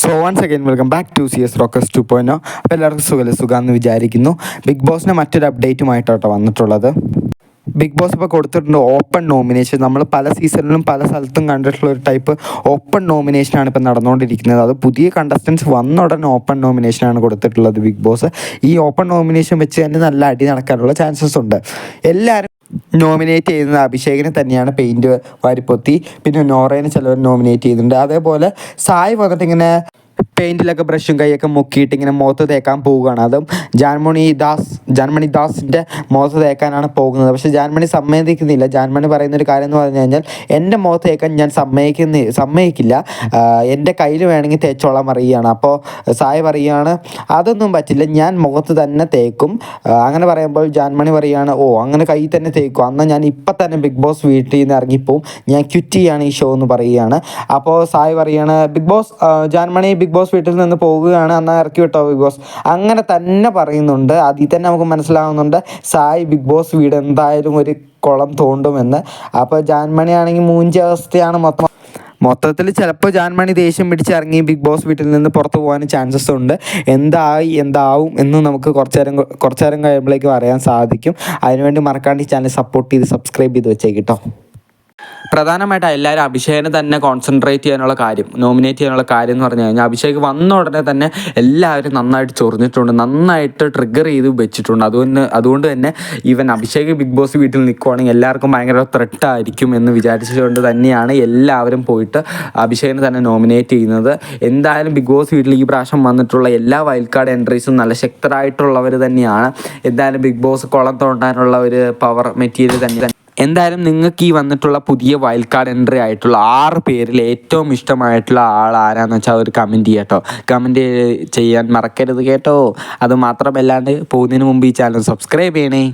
So once again welcome back to C S റോക്കസ് ടു പോയിനോ അപ്പോൾ എല്ലാവർക്കും സുഖമല്ല സുഖമെന്ന് വിചാരിക്കുന്നു. ബിഗ് ബോസിന്റെ മറ്റൊരു അപ്ഡേറ്റുമായിട്ടോട്ടോ വന്നിട്ടുള്ളത്. ബിഗ് ബോസ് ഇപ്പോൾ കൊടുത്തിട്ടുണ്ട് ഓപ്പൺ നോമിനേഷൻ നമ്മൾ പല സീസണിലും പല സ്ഥലത്തും കണ്ടിട്ടുള്ള ഒരു ടൈപ്പ് ഓപ്പൺ നോമിനേഷനാണ് ഇപ്പോൾ നടന്നുകൊണ്ടിരിക്കുന്നത്. അത് പുതിയ കണ്ടസ്റ്റൻസ് വന്ന ഉടനെ ഓപ്പൺ നോമിനേഷനാണ് കൊടുത്തിട്ടുള്ളത് ബിഗ് ബോസ് ഈ ഓപ്പൺ നോമിനേഷൻ വെച്ച് തന്നെ നല്ല അടി നടക്കാനുള്ള ചാൻസസ് ഉണ്ട്. എല്ലാവരും നോമിനേറ്റ് ചെയ്യുന്നത് അഭിഷേകിനെ തന്നെയാണ് പെയിന്റ് വാരിപ്പൊത്തി. പിന്നെ നോറേനെ ചിലവർ നോമിനേറ്റ് ചെയ്യുന്നുണ്ട് അതേപോലെ സായി വന്നിട്ട് ഇങ്ങനെ പെയിന്റിലൊക്കെ ബ്രഷും കൈയൊക്കെ മുക്കിയിട്ട് ഇങ്ങനെ മുഖത്ത് തേക്കാൻ പോവുകയാണ്. അതും ജാൻമണി ദാസ് ജാൻമണി ദാസിന്റെ മുഖത്ത് തേക്കാനാണ് പോകുന്നത്. പക്ഷേ ജാൻമണി സമ്മതിക്കുന്നില്ല. ജാൻമണി പറയുന്ന ഒരു കാര്യം എന്ന് പറഞ്ഞു കഴിഞ്ഞാൽ എന്റെ മുഖത്ത് തേക്കാൻ ഞാൻ സമ്മതിക്കുന്ന സമ്മതിക്കില്ല. എന്റെ കയ്യിൽ വേണമെങ്കിൽ തേച്ചോളാൻ പറയുകയാണ്. അപ്പോൾ സായി പറയുകയാണ് അതൊന്നും പറ്റില്ല. ഞാൻ മുഖത്ത് തന്നെ തേക്കും. അങ്ങനെ പറയുമ്പോൾ ജാൻമണി പറയുകയാണ് ഓ അങ്ങനെ കയ്യിൽ തന്നെ തേക്കും. അന്ന് ഞാൻ ഇപ്പം തന്നെ ബിഗ് ബോസ് വീട്ടിൽ നിന്ന് ഇറങ്ങിപ്പോവും. ഞാൻ ക്വിറ്റ് ചെയ്യാണ് ഈ ഷോ എന്ന് പറയുകയാണ്. അപ്പോൾ സായി പറയുകയാണ് Big Boss Janmoni Big Boss വീട്ടിൽ നിന്ന് പോവുകയാണ് എന്നാൽ ഇറക്കി വിട്ടോ ബിഗ് ബോസ്. അങ്ങനെ തന്നെ പറയുന്നുണ്ട്. അതിൽ തന്നെ നമുക്ക് മനസ്സിലാവുന്നുണ്ട് സായി ബിഗ് ബോസ് വീട് എന്തായാലും ഒരു കുളം തോണ്ടുമെന്ന്. അപ്പോൾ ജാൻമണി ആണെങ്കിൽ മൂഞ്ചി അവസ്ഥയാണ് മൊത്തം. മൊത്തത്തിൽ ചിലപ്പോൾ ജാൻമണി ദേഷ്യം പിടിച്ചിറങ്ങി ബിഗ് ബോസ് വീട്ടിൽ നിന്ന് പുറത്തു പോകാൻ ചാൻസസ് ഉണ്ട്. എന്തായി എന്താവും എന്ന് നമുക്ക് കുറച്ച് നേരം കുറച്ച് നേരം കഴിയുമ്പോഴേക്കും അറിയാൻ സാധിക്കും. അതിനുവേണ്ടി മറക്കാണ്ട് ഈ ചാനൽ സപ്പോർട്ട് ചെയ്ത് സബ്സ്ക്രൈബ് ചെയ്ത് വെച്ചേക്ക് കേട്ടോ പ്രധാനമായിട്ട് എല്ലാവരും അഭിഷേകിനെ തന്നെ കോൺസെൻട്രേറ്റ് ചെയ്യാനുള്ള കാര്യം നോമിനേറ്റ് ചെയ്യാനുള്ള കാര്യം എന്ന് പറഞ്ഞു കഴിഞ്ഞാൽ അഭിഷേക് വന്ന ഉടനെ തന്നെ എല്ലാവരും നന്നായിട്ട് ചൊറിഞ്ഞിട്ടുണ്ട് നന്നായിട്ട് ട്രിഗർ ചെയ്ത് വെച്ചിട്ടുണ്ട്. അതുകൊണ്ട് അതുകൊണ്ട് തന്നെ ഈവൻ അഭിഷേക് ബിഗ് ബോസ് വീട്ടിൽ നിൽക്കുവാണെങ്കിൽ എല്ലാവർക്കും ഭയങ്കര ത്രെട്ട് ആയിരിക്കും എന്ന് വിചാരിച്ചുകൊണ്ട് തന്നെയാണ് എല്ലാവരും പോയിട്ട് അഭിഷേകിനെ തന്നെ നോമിനേറ്റ് ചെയ്യുന്നത്. എന്തായാലും ബിഗ് ബോസ് വീട്ടിൽ ഈ പ്രാവശ്യം വന്നിട്ടുള്ള എല്ലാ വൈൽഡ് കാർഡ് എൻട്രീസും നല്ല ശക്തരായിട്ടുള്ളവർ തന്നെയാണ്. എന്തായാലും ബിഗ് ബോസ് കുളം തോണ്ടാനുള്ള ഒരു പവർ മെറ്റീരിയൽ തന്നെ എന്തായാലും നിങ്ങൾക്ക് ഈ വന്നിട്ടുള്ള പുതിയ വൈൽഡ് കാർഡ് എൻട്രി ആയിട്ടുള്ള ആറ് പേരിൽ ഏറ്റവും ഇഷ്ടമായിട്ടുള്ള ആൾ ആരാന്ന് വെച്ചാൽ ഒരു കമന്റ് ചെയ്യട്ടോ. കമന്റ് ചെയ്യാൻ മറക്കരുത് കേട്ടോ. അത് മാത്രമല്ലാണ്ട് പോകുന്നതിന് മുമ്പ് ഈ ചാനൽ സബ്സ്ക്രൈബ് ചെയ്യണേ.